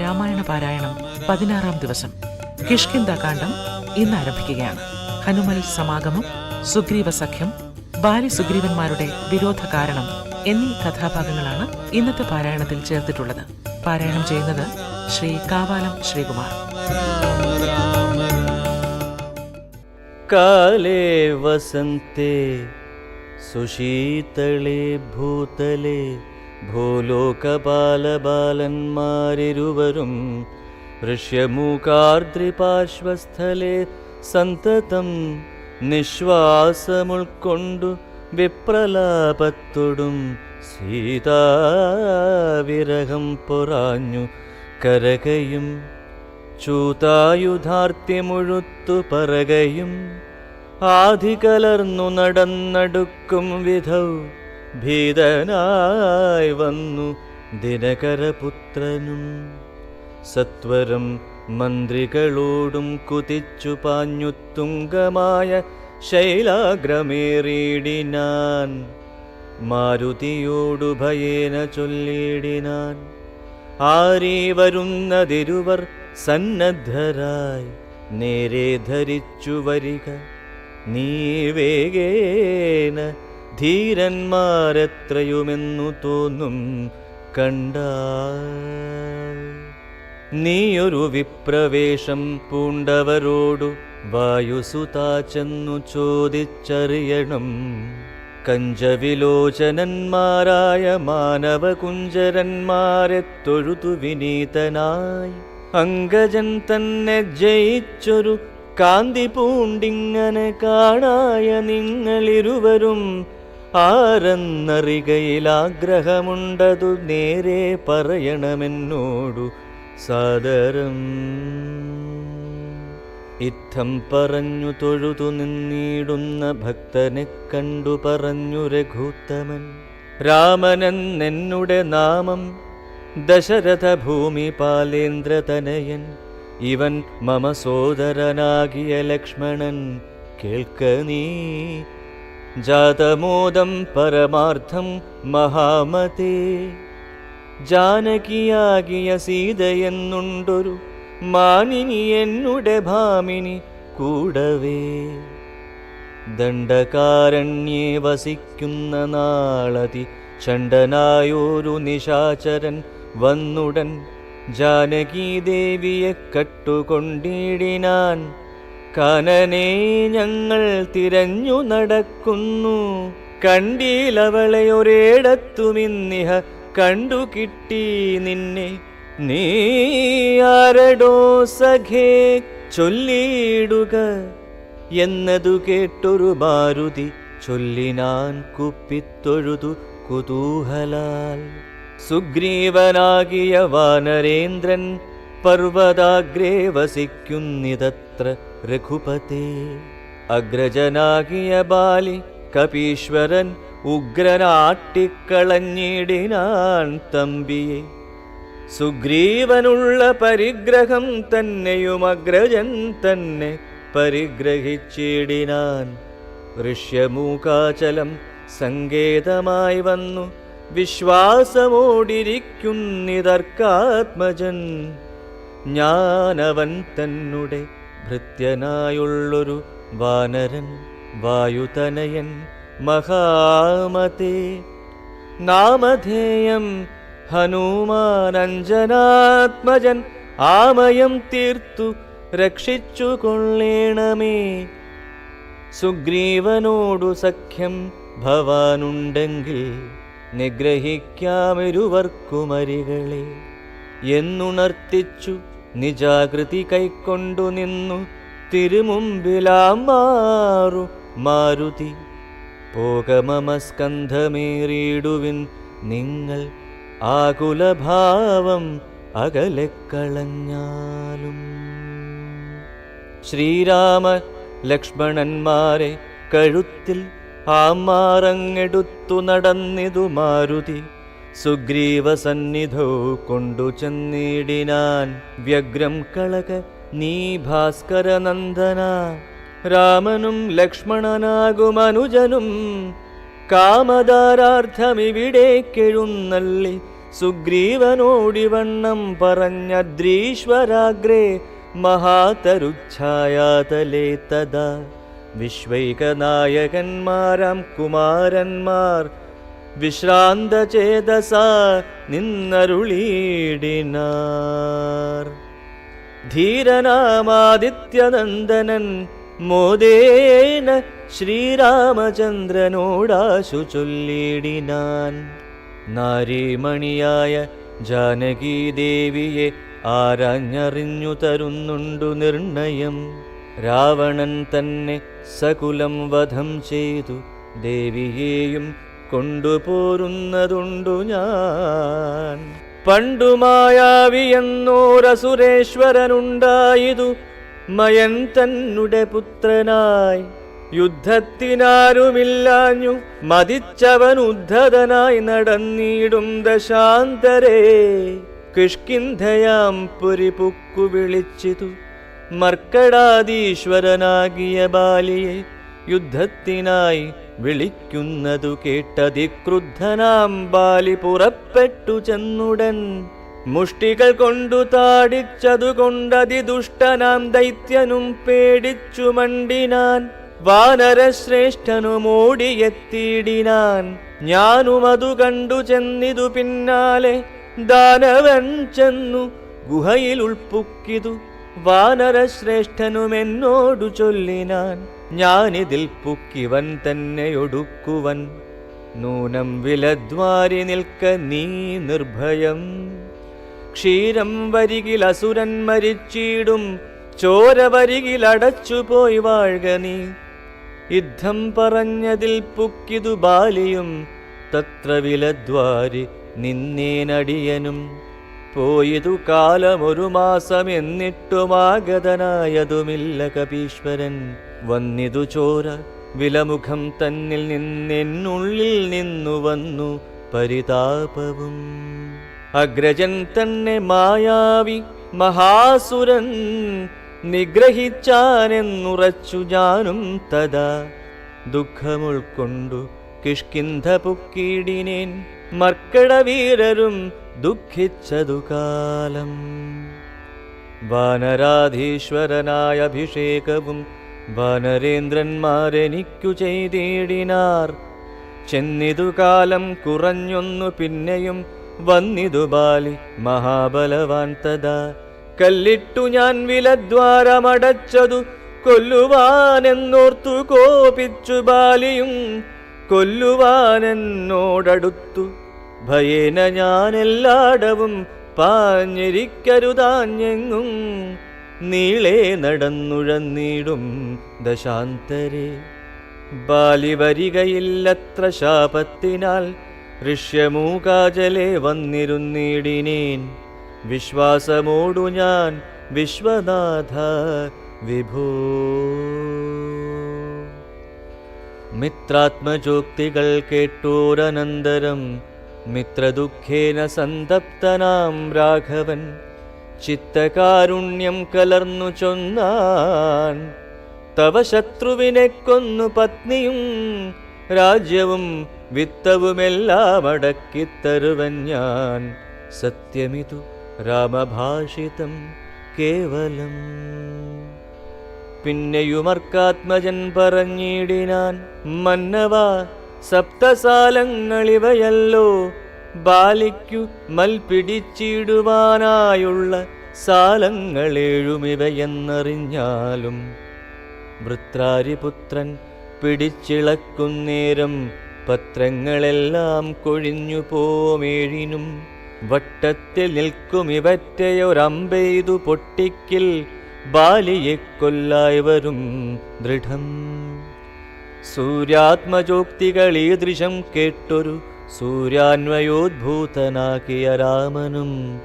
രാമായണ പാരായണം പതിനാറാം ദിവസം കിഷ്കിന്ദ കാണ്ഡം ഇന്ന് ആരംഭിക്കുകയാണ് ഹനുമൽ സമാഗമം സുഗ്രീവ സഖ്യം ബാലി സുഗ്രീവന്മാരുടെ വിരോധ കാരണം എന്നീ കഥാഭാഗങ്ങളാണ് ഇന്നത്തെ പാരായണത്തിൽ ചേർത്തിട്ടുള്ളത് പാരായണം ചെയ്യുന്നത് ശ്രീ കാവാലം ശ്രീകുമാർ काले वसन्ते സുശീതളേ ഭൂതലേ ഭൂലോകപാലബാലന്മാരിരുവരും ഋഷ്യമൂകാർദ്രിപാർശ്വസ്ഥലെ സന്തതം നിശ്വാസമുൾക്കൊണ്ടു വിപ്രലാപത്തൊടും സീതാവിരഹം പൊറാഞ്ഞു കരകയും ചൂതായുധാർത്തിമുഴുത്തു പറകയും ആധികലർന്നു നടന്നടുക്കും വിധൗ ഭീതനായി വന്നു ദിനകരപുത്രനും. സത്വരം മന്ത്രികളോടും കുതിച്ചു പാഞ്ഞു തുങ്കമായ ശൈലാഗ്രമേറിയിടിനാൻ. മാരുതിയോടു ഭയേന ചൊല്ലിയിടിനാൻ. ആരീ വരുന്നതിരുവർ സന്നദ്ധരായി നേരെ ധരിച്ചു വരിക. നീ വേഗേന ധീരന്മാരെത്രയുമെന്നു തോന്നും കണ്ടാൽ. നീയൊരു വിപ്രവേശം പൂണ്ടവരോടു വായുസുതാ ചെന്നു ചോദിച്ചറിയണം. കഞ്ചവിലോചനന്മാരായ മാനവകുഞ്ചരന്മാരെ തൊഴുതു വിനീതനായി അങ്കജൻ തന്നെ ജയിച്ചൊരു കാന്തി പൂണ്ടിങ്ങനെ കാണായ നിങ്ങളിരുവരും ആരെന്നറികയിൽ ആഗ്രഹമുണ്ടതു നേരെ പറയണമെന്നോടു സാദരം. ഇത്തം പറഞ്ഞു തൊഴുതു നിന്നിടുന്ന ഭക്തനെ കണ്ടു പറഞ്ഞു രഘുത്തമൻ. രാമനെന്നെന്നുടെ നാമം ദശരഥ ഭൂമി പാലേന്ദ്ര തനയൻ ഇവൻ മമ സോദരനാകിയ ലക്ഷ്മണൻ കേൾക്ക നീ. ജാതമോദം പരമാർത്ഥം മഹാമതേ ജാനകിയാകിയ സീതയെന്നുണ്ടൊരു മാനിനി എന്നുടെ ഭാമിനി കൂടവേ ദണ്ഡകാരണ്യേ വസിക്കുന്ന നാളതി ചണ്ടനായോരു നിശാചരൻ വന്നുടൻ ജാനകീദേവിയെ കട്ടുകൊണ്ടിടിനാൻ കനനെ ഞങ്ങൾ തിരഞ്ഞു നടക്കുന്നു. കണ്ടീലവളെ ഒരേടത്തുമിന്നിഹ കണ്ടു കിട്ടി നിന്നെ. നീ ആരടോ സഖേ ചൊല്ലിയിടുക. എന്നതു കേട്ടൊരു മാരുതി ചൊല്ലിനാൻ കുപ്പിത്തൊഴുതു കുതൂഹലാൽ. സുഗ്രീവനാകിയ വാനരേന്ദ്രൻ പർവതാഗ്രേ വസിക്കുന്നിതത്ര രഘുപതേ അഗ്രജനാകിയ ബാലി കപീശ്വരൻ ഉഗ്രനാട്ടിക്കളഞ്ഞിടിനാൻ തമ്പിയെ. സുഗ്രീവനുള്ള പരിഗ്രഹം തന്നെയും അഗ്രജൻ തന്നെ പരിഗ്രഹിച്ചിടിനാൻ. ഋഷ്യമൂകാചലം സങ്കേതമായി വന്നു വിശ്വാസമോടിരിക്കുന്നിതർക്കാത്മജൻ. ഞാനവൻ തന്നെ ഭൃത്യനായുള്ളൊരു വാനരൻ വായുതനയൻ മഹാമതേ. നാമധേയം ഹനുമാനഞ്ജനാത്മജൻ ആമയം തീർത്തു രക്ഷിച്ചു കൊള്ളേണമേ. സുഗ്രീവനോടു സഖ്യം ഭവാനുണ്ടെങ്കിൽ നിഗ്രഹിക്കാമിരുവർക്കുമരികളെ. എന്നുണർത്തിച്ചു നിജാകൃതി കൈക്കൊണ്ടു നിന്നു തിരുമുമ്പിലാ മാറു മാരുതി. പോകമമസ്കന്ധമേറിയിടുവിൻ നിങ്ങൾ ആകുലഭാവം അകലെക്കളഞ്ഞാലും. ശ്രീരാമ ലക്ഷ്മണന്മാരെ കഴുത്തിൽ ആമാറങ്ങെടുത്തു നടന്നിതു മാരുതി. സുഗ്രീവ സന്നിധോ കൊണ്ടു ചെന്നിടിനാൻ. വ്യഗ്രം കളക നീ ഭാസ്കരനന്ദന. രാമനും ലക്ഷ്മണനാകുമനുജനും കാമദാരാർത്ഥമിവിടേക്കെഴുന്നള്ളി സുഗ്രീവനോടിവണ്ണം പറഞ്ഞദ്രീശ്വരാഗ്രേ. മഹാതരുച്ഛായാതലേ തദാ വിശ്വൈകനായകന്മാരാം കുമാരന്മാർ വിശ്രാന്ത ചേതസ നിന്നരുളീടിനാർ. ധീരനാമാദിത്യനന്ദനൻ മോദേന ശ്രീരാമചന്ദ്രനോടാശു ചൊല്ലിടിനാൻ നാരീമണിയായ ജാനകീദേവിയെ ആരാഞ്ഞറിഞ്ഞു തരുന്നുണ്ടു നിർണയം. രാവണൻ തന്നെ സകുലം വധം ചെയ്തു. ദേവിയെയും കൊണ്ടുപോരുന്നതുണ്ടു ഞാൻ. പണ്ടു മായാവി എന്നോരസുരേശ്വരനുണ്ടായതു മയൻ തന്നുടെ പുത്രനായി. യുദ്ധത്തിനാരുമില്ലാഞ്ഞു. മതിച്ചവൻ ഉദ്ധതനായി നടന്നിടും ദശാന്തരേ. കിഷ്കിന്ധയാം പുരിപുക്കു വിളിച്ചിതു. മർക്കടാദീശ്വരനാകിയ ബാലിയെ യുദ്ധത്തിനായി വിളിക്കുന്നതു കേട്ടതിക്രുദ്ധനാം ബാലി പുറപ്പെട്ടു ചെന്നുടൻ. മുഷ്ടികൾ കൊണ്ടു താടിച്ചതു കൊണ്ടതി ദുഷ്ടനാം ദൈത്യനും പേടിച്ചു മണ്ടിനാൻ. വാനരശ്രേഷ്ഠനുമോടിയെത്തിയിടിനാൻ ഞാനും അതു കണ്ടു ചെന്നിതു പിന്നാലെ ദാനവൻ ചെന്നു ഗുഹയിൽ ഉൾപ്പുക്കിതു വാനരശ്രേഷ്ഠനും എന്നോടു ചൊല്ലിനാൻ. ഞാനിതിൽ പുക്കിവൻ തന്നെ ഒടുക്കുവൻ നൂനം വിലദ്വാരി നിൽക്ക നീ നിർഭയം. ക്ഷീരം വരികിൽ അസുരൻ മരിച്ചിടും. ചോര വരികിൽ അടച്ചുപോയി വാഴ്ക നീ. യുദ്ധം പറഞ്ഞതിൽ പുക്കിതു ബാലിയും. തത്ര വിലദ്വാരി നിന്നേനടിയനും. പോയതു കാലമൊരു മാസം എന്നിട്ടുമാഗതനായതുമില്ല കപീശ്വരൻ. വന്നിതു ചോര വിലമുഖം തന്നിൽ നിന്നെന്നുള്ളിൽ നിന്നു വന്നു പരിതാപവും. അഗ്രജൻ തന്നെ മായാവി മഹാസുരൻ നിഗ്രഹിച്ചാനെന്നുറച്ചു ഞാനും തഥാ ദുഃഖമുൾക്കൊണ്ടു കിഷ്കിന്ധ പുക്കീടിനേൻ. മർക്കടവീരരും ദുഃഖിച്ചതു കാലം. വാനരാധീശ്വരനായഭിഷേകവും വാനരേന്ദ്രന്മാരെനിക്കു ചെയ്തേടിനാർ. ചെന്നിതു കാലം കുറഞ്ഞൊന്നു പിന്നെയും വന്നിതു ബാലി മഹാബലവാൻ തഥാ. കല്ലിട്ടു ഞാൻ വിലദ്വാരമടച്ചതു കൊല്ലുവാനെന്നോർത്തു കോപിച്ചു ബാലിയും കൊല്ലുവാനെന്നോടടുത്തു ഭയേന ഞാനെല്ലാടവും പാഞ്ഞിരിക്കരുതാഞ്ഞെങ്ങും. നീളെ നടന്നുഴന്നിടും ദശാന്തരെ. ബാലി വരികയില്ലത്ര ശാപത്തിനാൽ ഋഷ്യമൂകാജലെ വന്നിരുന്നിടിനേൻ. വിശ്വാസമോടു ഞാൻ വിശ്വനാഥ വിഭൂ. മിത്രാത്മജോക്തികൾ കേട്ടോരനന്തരം മിത്രദുഃഖേന സന്തപ്തനാം രാഘവൻ. ചിത്തകാരുണ്യം കലർന്നു ചൊന്നാൻ. തവ ശത്രുവിനെ കൊന്നു പത്നിയും രാജ്യവും വിത്തവുമെല്ലാം അടക്കിത്തരുവൻ ഞാൻ. സത്യമിതു രാമഭാഷിതം കേവലം. പിന്നെയുമർക്കാത്മജൻ പറഞ്ഞിടിനാൻ. മന്നവ സപ്തസാലങ്ങളിവയല്ലോ ബാലിക്കു മൽപിടിച്ചിടുവാനായുള്ള സാലങ്ങളേഴുമിവയെന്നറിഞ്ഞാലും വൃത്രാരിപുത്രൻ പിടിച്ചിളക്കുന്നേരം പത്രങ്ങളെല്ലാം കൊഴിഞ്ഞു പോമേഴിനും വട്ടത്തിൽ നിൽക്കും ഇവറ്റയൊരമ്പെയ്തു പൊട്ടിക്കിൽ ബാലിയെ കൊല്ലായി വരും ദൃഢം സൂര്യാത്മജോക്തികൾ ദൃശം കേട്ടൊരു സൂര്യാന്വയോദ്ഭൂതനാക്കിയ രാമനും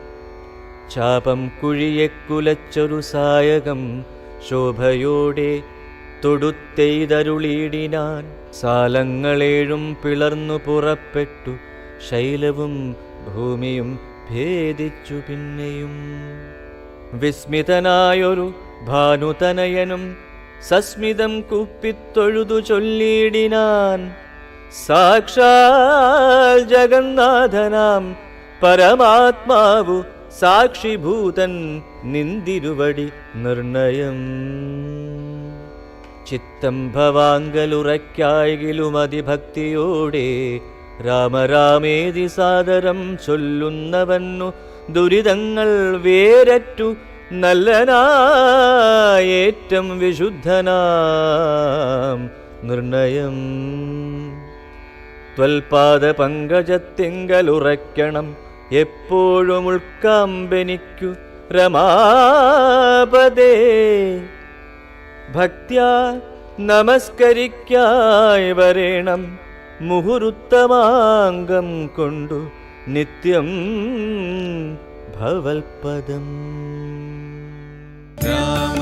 ചാപം കുഴിയെ കുലച്ചൊരു സായകം ശോഭയോടെ തൊടുത്തെയ്തരുളിയിടിനാൻ സാലങ്ങളേഴും പിളർന്നു പുറപ്പെട്ടു ശൈലവും ഭൂമിയും ഭേദിച്ചു പിന്നെയും. വിസ്മിതനായൊരു ഭാനുതനയനും സസ്മിതം കുപ്പിത്തൊഴുതു ചൊല്ലിയിടിനാൻ സാക്ഷാൽ ജഗന്നാഥനാം പരമാത്മാവു സാക്ഷിഭൂതൻ നിന്തിരുവടി നിർണയം. ചിത്തം ഭവാങ്കലുറയ്ക്കായെങ്കിലും അതിഭക്തിയോടെ രാമരാമേതി സാദരം ചൊല്ലുന്നവന്നു ദുരിതങ്ങൾ വേരറ്റു നല്ലനായേറ്റം വിശുദ്ധനാം നിർണയം. ത്വൽപാദ പങ്കജത്തിങ്കലുറയ്ക്കണം എപ്പോഴും ഉൾക്കാമ്പനിക്കു രമാപദേ. ഭക്തിയ നമസ്കരിക്കായി വരേണം. മുഹുരുത്തമാംഗം കൊണ്ടു നിത്യം ഭവൽപദം. രാമ